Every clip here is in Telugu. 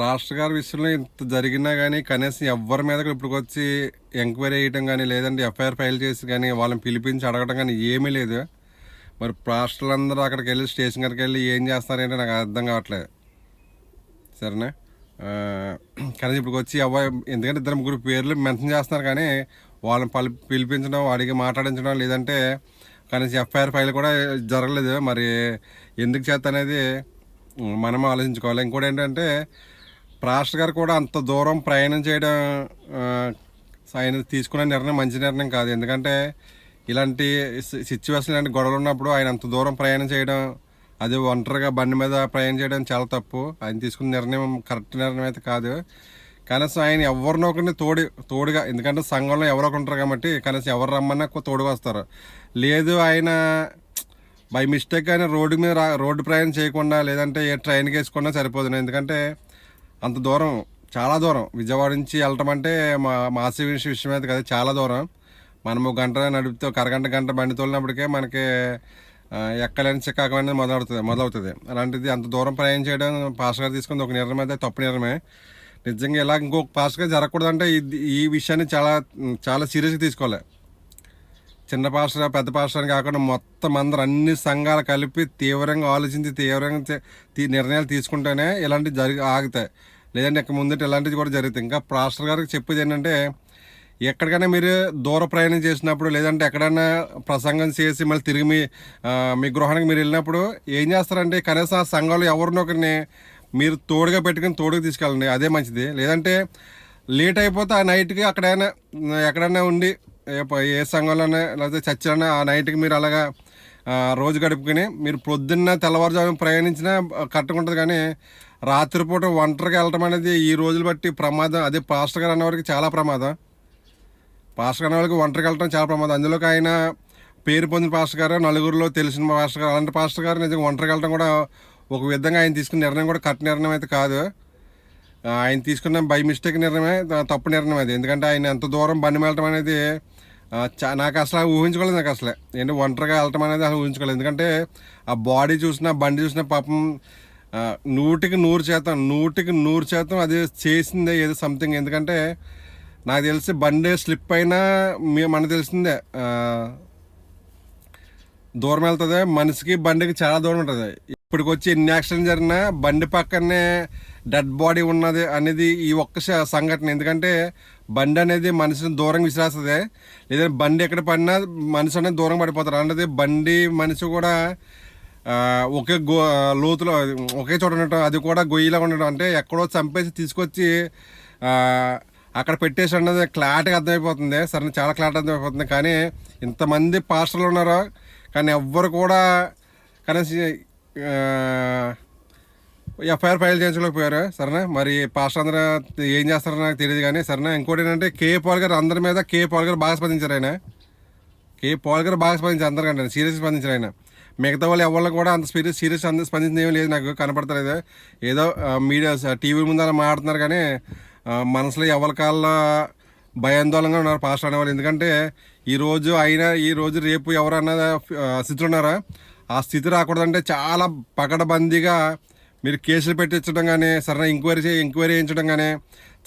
రాష్ట్ర గారి విషయంలో ఇంత జరిగినా కానీ కనీసం ఎవరి మీద ఇప్పుడు వచ్చి ఎంక్వైరీ చేయడం కానీ లేదంటే ఎఫ్ఐఆర్ ఫైల్ చేసి కానీ వాళ్ళని పిలిపించి అడగడం కానీ ఏమీ లేదు. మరి రాష్ట్రాలందరూ అందరూ అక్కడికి వెళ్ళి స్టేషన్ గారికి వెళ్ళి ఏం చేస్తారంటే నాకు అర్థం కావట్లేదు. సరేనా? కానీ ఇప్పుడు వచ్చి అవ్వ ఎందుకంటే ఇద్దరు ముగ్గురు పేర్లు మెన్షన్ చేస్తున్నారు కానీ వాళ్ళని పలి పిలిపించడం అడిగి మాట్లాడించడం లేదంటే కనీసం ఎఫ్ఐఆర్ ఫైల్ కూడా జరగలేదు. మరి ఎందుకు చేత అనేది మనం ఆలోచించుకోవాలి. ఇంకోటి ఏంటంటే రాష్ట్ర గారు కూడా అంత దూరం ప్రయాణం చేయడం ఆయన తీసుకున్న నిర్ణయం మంచి నిర్ణయం కాదు. ఎందుకంటే ఇలాంటి సిచ్యువేషన్ ఇలాంటి గొడవలు ఉన్నప్పుడు ఆయన అంత దూరం ప్రయాణం చేయడం అది ఒంటరిగా బండి మీద ప్రయాణం చేయడం చాలా తప్పు. ఆయన తీసుకున్న నిర్ణయం కరెక్ట్ నిర్ణయం అయితే కాదు. కనీసం ఆయన ఎవరినో ఒకరిని తోడి తోడుగా ఎందుకంటే సంఘంలో ఎవరో ఒకరు ఉంటారు కాబట్టి కనీసం ఎవరు రమ్మన్నా తోడుగా వస్తారు. లేదు ఆయన బై మిస్టేక్ ఆయన రోడ్డు మీద రోడ్డు ప్రయాణం చేయకుండా లేదంటే ఏ ట్రైన్కి వేసుకున్నా సరిపోదు. ఎందుకంటే అంత దూరం చాలా దూరం. విజయవాడ నుంచి వెళ్ళటం అంటే మా మాసి విషయం అయితే కదా చాలా దూరం. మనము గంట నడిపితే ఒక అరగంట గంట బండి తోలినప్పటికే మనకి ఎక్కలేని చిక్కాకం అనేది మొదలవుతుంది మొదలవుతుంది. అలాంటిది అంత దూరం ప్రయాణం చేయడం పాస్గా తీసుకుంది ఒక నిర్ణయం అయితే తప్పు నిర్ణయమే. నిజంగా ఇలా ఇంకొక పాస్గా జరగకూడదంటే ఇది ఈ విషయాన్ని చాలా చాలా సీరియస్గా తీసుకోవాలి. చిన్న పాస్టర్ పెద్ద పాస్టర్ కాకుండా మొత్తం అందరు అన్ని సంఘాలు కలిపి తీవ్రంగా ఆలోచించి తీవ్రంగా తీ- నిర్ణయాలు తీసుకుంటేనే ఇలాంటివి జరిగి ఆగుతాయి. లేదంటే ఇక ముందట ఇలాంటివి కూడా జరుగుతాయి. ఇంకా పాస్టర్ గారికి చెప్పేది ఏంటంటే ఎక్కడికైనా మీరు దూర ప్రయాణం చేసినప్పుడు లేదంటే ఎక్కడైనా ప్రసంగం చేసి మళ్ళీ తిరిగి మీ మీ గృహానికి మీరు వెళ్ళినప్పుడు ఏం చేస్తారంటే కనీసం ఆ సంఘంలో ఎవరినో ఒకరిని మీరు తోడుగా పెట్టుకుని తోడుగా తీసుకెళ్ళండి. అదే మంచిది. లేదంటే లేట్ అయిపోతే ఆ నైట్కి అక్కడైనా ఎక్కడైనా ఉండి ఏ సంఘంలోనే లేకపోతే చర్చలోనే ఆ నైట్కి మీరు అలాగా రోజు గడుపుకొని మీరు పొద్దున్న తెల్లవారుజామున ప్రయాణించినా కట్టుకుంటుంది కానీ రాత్రిపూట ఒంటరికి వెళ్ళటం అనేది ఈ రోజులు బట్టి ప్రమాదం. అదే పాస్టర్ గారు అన్నవారికి చాలా ప్రమాదం. పాస్టర్ గారు వాళ్ళకి ఒంటరికి వెళ్ళటం చాలా ప్రమాదం. అందులోకి ఆయన పేరు పొందిన పాస్టర్ గారు నలుగురిలో తెలిసిన పాస్టర్ గారు అలాంటి పాస్టర్ గారు నిజంగా ఒంటరికి వెళ్ళటం కూడా ఒక విధంగా ఆయన తీసుకున్న నిర్ణయం కూడా కరెక్ట్ నిర్ణయం అయితే కాదు. ఆయన తీసుకున్న బై మిస్టేక్ నిర్ణయమే తప్పు నిర్ణయం అది. ఎందుకంటే ఆయన ఎంత దూరం బండి వెళ్ళటం అనేది నాకు అసలు ఊహించుకోలేదు నాకు అసలే. ఏంటి ఒంటరిగా వెళ్ళటం అనేది అసలు ఊహించుకోలేదు. ఎందుకంటే ఆ బాడీ చూసినా బండి చూసినా పాపం నూటికి నూరు శాతం నూటికి నూరు శాతం అది చేసిందే ఏదో సంథింగ్ ఎందుకంటే నాకు తెలిసి బండి స్లిప్ అయినా మీ మనకు తెలిసిందే దూరం వెళ్తుంది మనిషికి బండికి చాలా దూరం ఉంటుంది. ఇప్పటికి వచ్చి ఎన్ని యాక్సిడెంట్ జరిగినా బండి పక్కనే డెడ్ బాడీ ఉన్నది అనేది ఈ ఒక్క సంఘటన. ఎందుకంటే బండి అనేది మనిషిని దూరం విసిరేస్తుంది. లేదంటే బండి ఎక్కడ పడినా మనిషి అనేది దూరం పడిపోతారు. అన్నది బండి మనిషి కూడా ఒకే గో లోతులో ఒకే చోట ఉండటం అది కూడా గొయ్యిలా ఉండటం. అంటే ఎక్కడో చంపేసి తీసుకొచ్చి అక్కడ పెట్టేసి అన్నది క్లాట్గా అర్థమైపోతుంది. సరే చాలా క్లాట్ అర్థమైపోతుంది. కానీ ఇంతమంది పాస్టర్లు ఉన్నారు? కానీ ఎవ్వరు కూడా కనీసం ఎఫ్ఐఆర్ ఫైల్ చేయించలేకపోయారు సరేనా? మరి పాస్టర్ అందరూ ఏం చేస్తారో నాకు తెలియదు కానీ సరేనా? ఇంకోటి ఏంటంటే కే పాల్ గారు అందరి మీద కే పాల్ గారు బాగా స్పందించారు ఆయన. కే పాల్ గారు బాగా స్పందించారు అందరికంటే సీరియస్ స్పందించారు ఆయన. మిగతా వాళ్ళు ఎవరు కూడా అంత సీరియస్ సీరియస్ అంత స్పందించిన ఏమీ లేదు నాకు కనపడతలేదు. ఏదో మీడియా టీవీ ముందు అలా మాట్లాడుతున్నారు కానీ మనసులో ఎవరి కాళ్ళ భయాందోళనగా ఉన్నారు పాస్టర్ అనేవాళ్ళు. ఎందుకంటే ఈరోజు అయినా ఈ రోజు రేపు ఎవరన్నా స్థితిలో ఉన్నారా ఆ స్థితి రాకూడదంటే చాలా పకడబందీగా మీరు కేసులు పెట్టించడం కానీ సరైన ఎంక్వైరీ చే ఎంక్వైరీ చేయించడం కానీ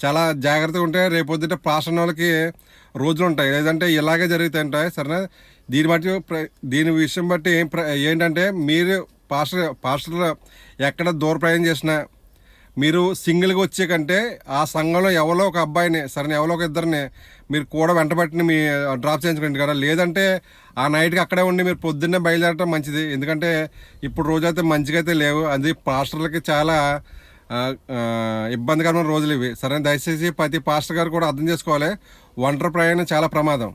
చాలా జాగ్రత్తగా ఉంటే రేపు పొద్దుట ప్రాసన వాళ్ళకి రోజులు ఉంటాయి. లేదంటే ఇలాగే జరుగుతుంటాయి సరేనా? దీన్ని బట్టి దీని విషయం బట్టి ప్ర- ఏంటంటే మీరు పాస్టర్ పాస్టర్లు ఎక్కడ దూర ప్రయాణం చేసినా మీరు సింగిల్గా వచ్చే కంటే ఆ సంఘంలో ఎవరో ఒక అబ్బాయిని సరే ఎవరో ఒక ఇద్దరిని మీరు కూడా వెంటబెట్టిన మీ డ్రాప్ చేయించుకోండి కదా. లేదంటే ఆ నైట్కి అక్కడే ఉండి మీరు పొద్దున్నే బయలుదేరటం మంచిది. ఎందుకంటే ఇప్పుడు రోజైతే మంచిగా అయితే లేవు. అది పాస్టర్లకి చాలా ఇబ్బందికరమైన రోజులు ఇవి. సరే దయచేసి ప్రతి పాస్టర్ గారు కూడా అర్థం చేసుకోవాలి. ఒంటరి ప్రయాణం చాలా ప్రమాదం.